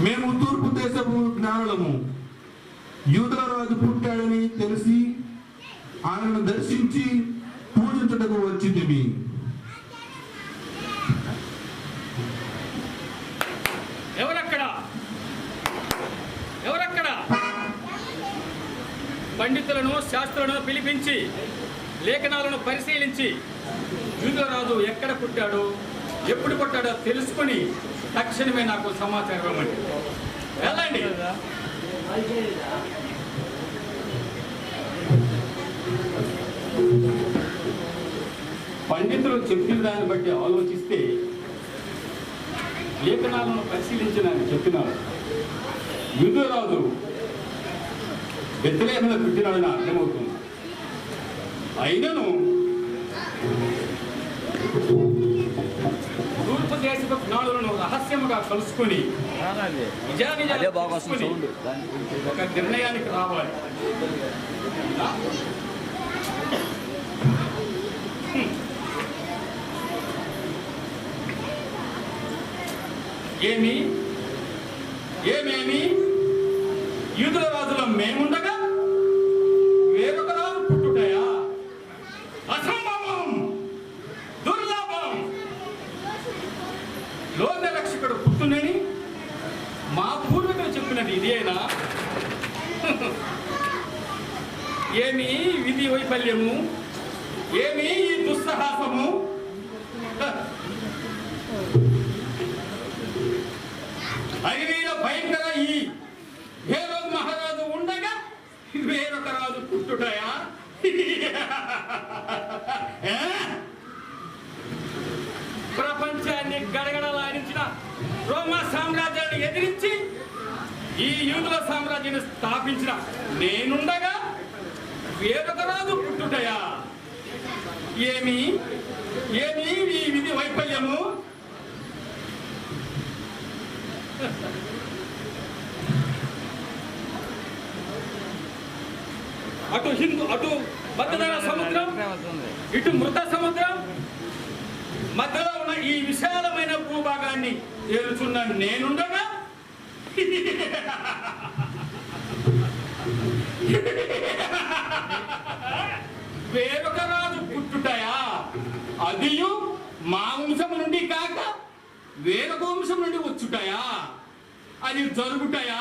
మేము తూర్పు దేశపు జ్ఞానులము. యూదుల రాజు పుట్టాడని తెలిసి ఆయనను దర్శించి పూజించటకు వచ్చింది పండితులను శాస్త్రులను పిలిపించి లేఖనాలను పరిశీలించి యూదురాజు ఎక్కడ పుట్టాడో ఎప్పుడు పుట్టాడో తెలుసుకొని తక్షణమే నాకు సమాచారం ఇవ్వండి. వెళ్ళండి. పండితులు చెప్పిన దాన్ని బట్టి ఆలోచిస్తే లేఖనాలను పరిశీలించిన ఆయన చెప్పినాడు యూదురాజు బెత్తలేహంలో పుట్టినాడని అర్థమవుతుంది అయినను తూర్పు దేశపు జ్ఞానులను రహస్యముగా కలుసుకొని నిజానిజాలు అదే బాగా వస్తుంది తెలుసుకొని సౌండ్ దాని గురించి ఒక నిర్ణయానికి రావాలి ఏమి ఏమేమి యూదుల లోక రక్షకుడు పుట్టునని మా పూర్వీకులు చెప్పినది ఇదేనా ఏమి విధి వైఫల్యము ఏమి ఈ దుస్సాహసము. హ. అరివీర భయంకర ఈ హేరోద్ మహారాజు ఉండగా వేరొక రాజు పుట్టుటయా? ప్రపంచాన్ని గడగడలా గడగడలాడించిన రోమా సామ్రాజ్యాన్ని ఎదిరించి ఈ యూదుల సామ్రాజ్యాన్ని స్థాపించిన నేనుండగా వేరొక రాజు పుట్టుటయా? ఏమి? ఏమి? ఈ విధి వైఫల్యము? అటు హిందూ అటు మధ్యధర సముద్రం. ఇటు మృత సముద్రం మధ్యలో ఉన్న ఈ విశాలమైన భూభాగాన్ని ఏలుచున్న నేనుండగా? వేరొక రాజు పుట్టుటయా? అదియు మా వంశము నుండి కాక వేరొక వంశం నుండి వచ్చుటయా? అది జరుగుటయా?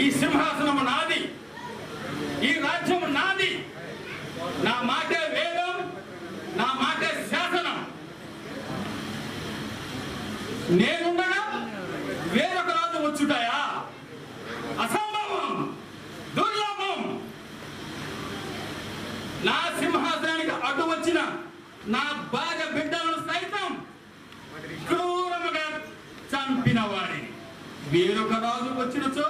ఈ సింహాసనము నాది. ఈ రాజ్యము నాది. నా మాట వేదం నా మాట శాసనం. నేనుండగా వేరొక రాజు వచ్చుటాయా? అసంభవం దుర్లభం. నా సింహాసనానికి అడ్డు వచ్చిన నా భార్య బిడ్డలను సైతం క్రూరముగా చంపిన వాడిని వేరొక రాజు వచ్చినచో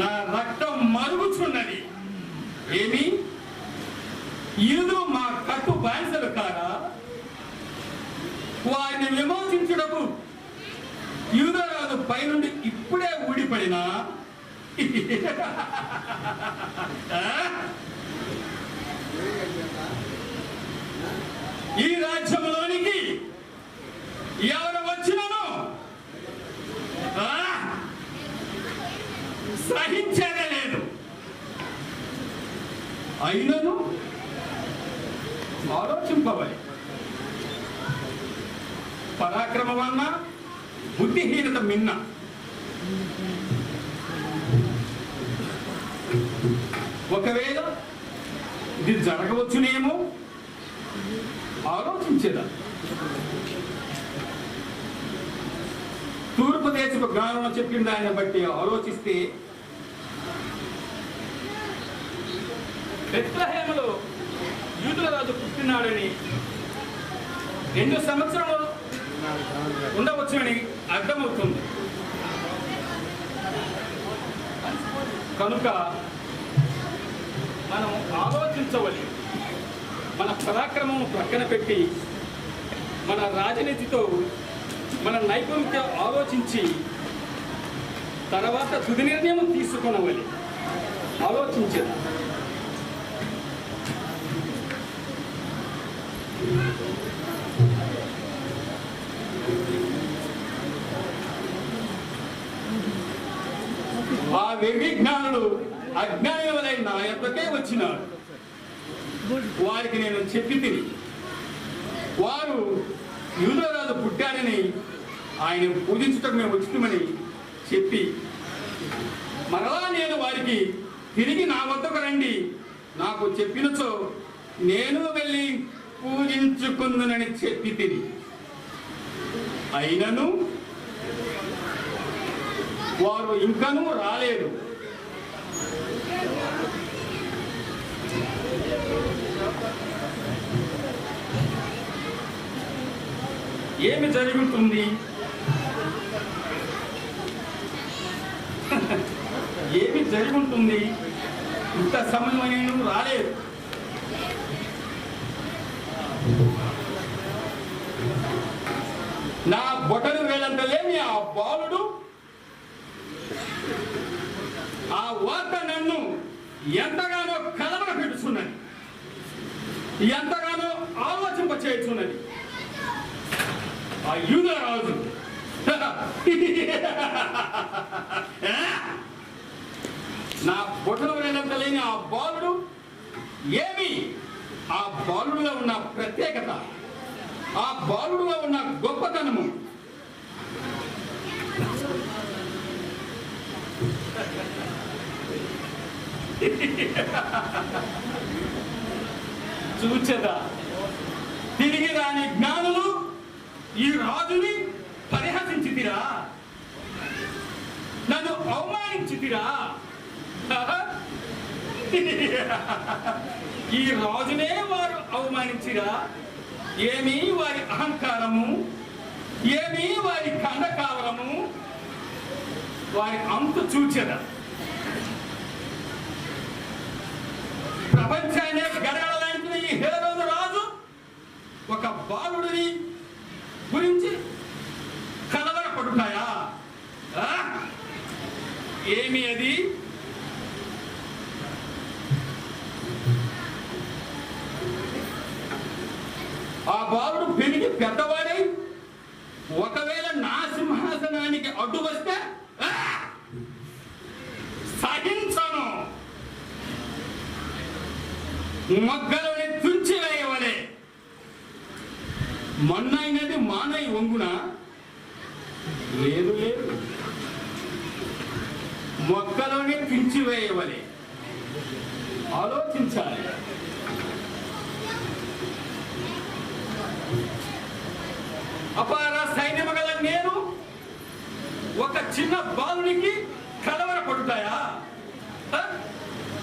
నా రక్తం మరుగుచున్నది. ఏమి? ఇరుదు మా కట్టు బానిసలు కారా? వారిని విమోచించుటకు యూదరాజు పైనుండి ఇప్పుడే ఊడిపడినా? ఈ రాజ్యంలోనికి ఎవరు వచ్చినను ఆ? సహించేదే లేదు. అయినను ఆలోచింపవై పరాక్రమ వలన బుద్ధిహీనత మిన్న. ఒకవేళ ఇది జరగవచ్చునేమో ఆలోచించేదా? తూర్పు దేశపు జ్ఞానం చెప్పిన దాన్ని బట్టి ఆలోచిస్తే బెత్లహేములో యూదుల రాజు పుట్టినాడని రెండు సంవత్సరములు ఉండవచ్చునని అర్థమవుతుంది. కనుక మనం ఆలోచించవలి మన పరాక్రమం పక్కన పెట్టి మన రాజనీతితో మన నైపుణ్యత ఆలోచించి తర్వాత తుది నిర్ణయం తీసుకునవలి ఆలోచించదు. ఆ విజ్ఞానులు అజ్ఞానులై నా యొక్కకే వచ్చినారు వారికి నేను చెప్పి తిని వారు యూదరాజు పుట్టాడని ఆయన పూజించటం మేము వచ్చినామని చెప్పి మరలా నేను వారికి తిరిగి నా వద్దకు రండి నాకు చెప్పినచో నేను వెళ్ళి పూజించుకుందునని చెప్పి తిని అయినను వారు ఇంకనూ రాలేదు. ఏమి జరుగుతుంది? ఏమి జరుగుతుంది? ఇంత సమన్వయం రాలేదు. నా బొటను వేలంత లేని ఆ బాలుడు ఆ వార్త నన్ను ఎంతగానో కలవర పెట్టుచున్నది ఎంతగానో ఆలోచింప చేయుచున్నది ఆ యూదరాజు నా బొటను వేలంత లేని ఆ బాలుడు ఏమి ఆ బాలుడులో ఉన్న ప్రత్యేకత ఆ బాలుడులో ఉన్న గొప్పతనము చూచెదా. తిరిగి రాని జ్ఞానులు ఈ రాజుని పరిహసించితిరా. నన్ను అవమానించితిరా. ఈ రాజునే వారు అవమానించిరా? ఏమి వారి అహంకారము? ఏమి వారి కండకాలము వారి అంతు చూచెదా. ప్రపంచాన్ని గడగడలాంటి ఈ హేరోదు రాజు ఒక బాలుడిని గురించి కలవరపడుతాయా? ఏమి అది? ఆ బాలుడు పెరిగి పెద్దవాడై ఒకవేళ నా సింహాసనానికి అడ్డు వస్తే ఆ! సహించను మొగ్గలోని తుంచి వేయవలే. మన్నైనది మానై వంగున? లేదు లేదు. మొక్కలోనే తుంచి వేయవలే. ఆలోచించాలి. అపార సైన్యము గల నేను ఒక చిన్న బాలునికి కలవర పడుతాయా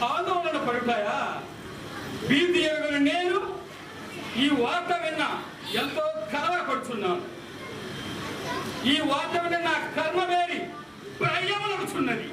ఆందోళన పడుతాయా భీతి ఎరుగున నేను ఈ వార్త విన్న ఎంతో కలవరపడుచున్నాను ఈ వార్త విన్న నా కర్మ వేరి ప్రయమలుచున్నది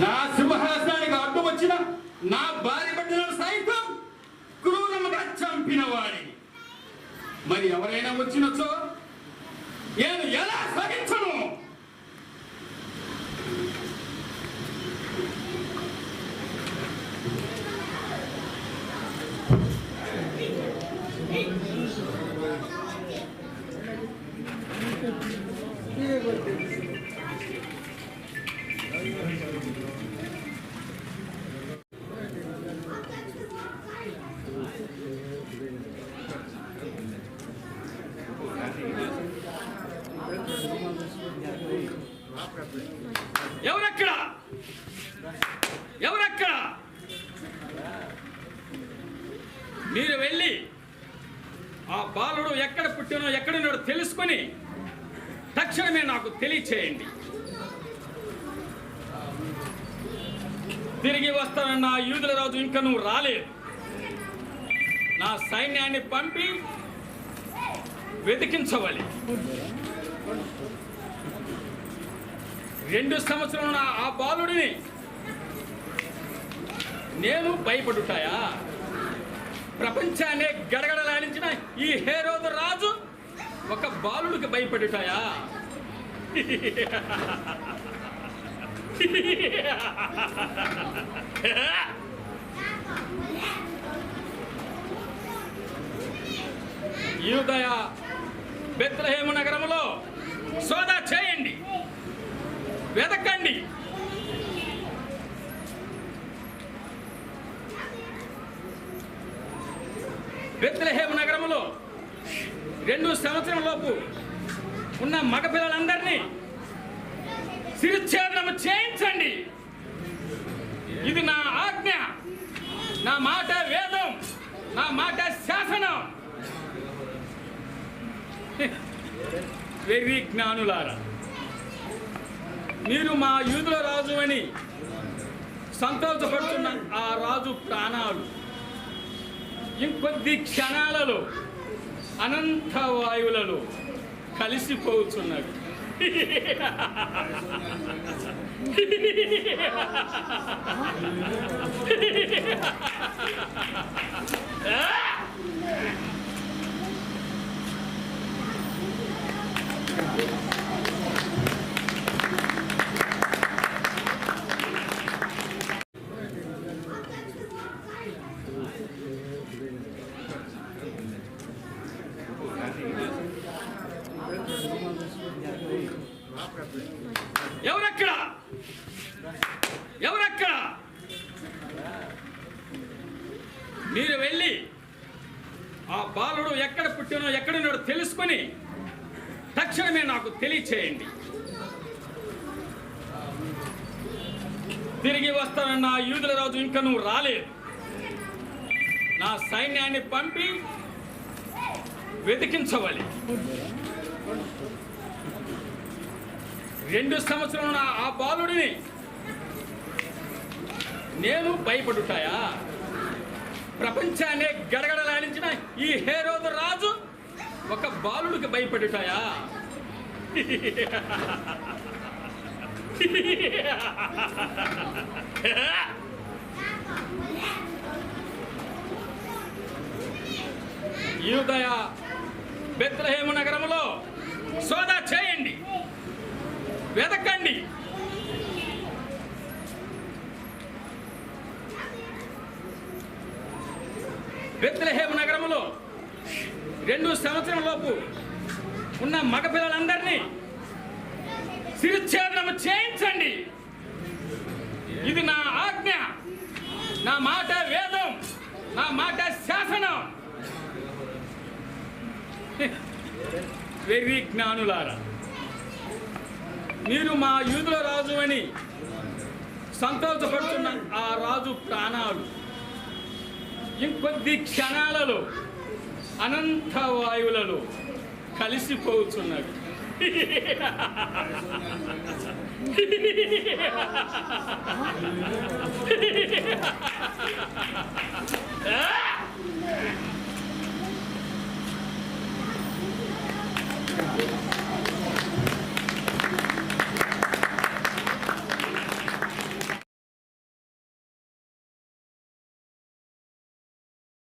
నా సింహాసనానికి అడ్డు వచ్చిన నా భార్య బిడ్డలను సైతం క్రూరముగా చంపిన వాడి మరి ఎవరైనా వచ్చినచో నేను ఎలా సహించను ఎవరక్కడ ఎవరక్కడ మీరు వెళ్ళి ఆ బాలుడు ఎక్కడ పుట్టినో ఎక్కడున్నాడో తెలుసుకొని తక్షణమే చేయండి. తిరిగి వస్తానన్న యూదుల రాజు ఇంకా నువ్వు రాలేదు. నా సైన్యాన్ని పంపి వెతికించవాలి. రెండు సంవత్సరాలు నా ఆ బాలుడిని నేను భయపడుటాయా ప్రపంచాన్ని గడగడలాడించిన ఈ హేరోదు రాజు ఒక బాలుడికి భయపడుతాయా యూదయ బెత్లహేము నగరములో సోదా చేయండి వెతకండి బెత్లహేము నగరములో రెండు సంవత్సరం లోపు ఉన్న మగపిల్లలందరినీ శిరుచ్ఛేదనము చేయించండి. ఇది నా ఆజ్ఞ. నా మాట వేదం. నా మాట శాసనం. వెర్రి జ్ఞానులారా మీరు మా యూదుల రాజు అని సంతోషపడుతున్న ఆ రాజు ప్రాణాలు ఇంకొద్ది క్షణాలలో అనంత వాయువులలో కలిసిపోతున్నవి. Ah! అతను ఎక్కడున్నాడో తెలుసుకొని తక్షణమే నాకు తెలియచేయండి. తిరిగి వస్తానన్న యూదుల రాజు ఇంకా నువ్వు రాలేదు. నా సైన్యాన్ని పంపి వెతికించవాలి. రెండు సంవత్సరాలు ఆ బాలుడిని నేను భయపడుతాయా? ప్రపంచాన్ని గడగడలాడించిన ఈ హేరోదు రాజు ఒక బాలుడికి భయపడుతాయా? యూదయ బెత్లహేము నగరములో సోదా చేయండి. వెతకండి. బెత్లహేము నగరములో రెండు సంవత్సరం లోపు ఉన్న మగపిల్లలందరినీ శిరుచ్ఛేదనము చేయించండి. ఇది నా ఆజ్ఞ నా మాట వేదం నా మాట శాసనం. వెర్రి జ్ఞానులారా మీరు మా యూదుల రాజు అని సంతోషపడుతున్న ఆ రాజు ప్రాణాలు. ఇంకొద్ది క్షణాలలో అనంత వాయువులలో కలిసిపోతున్నాడు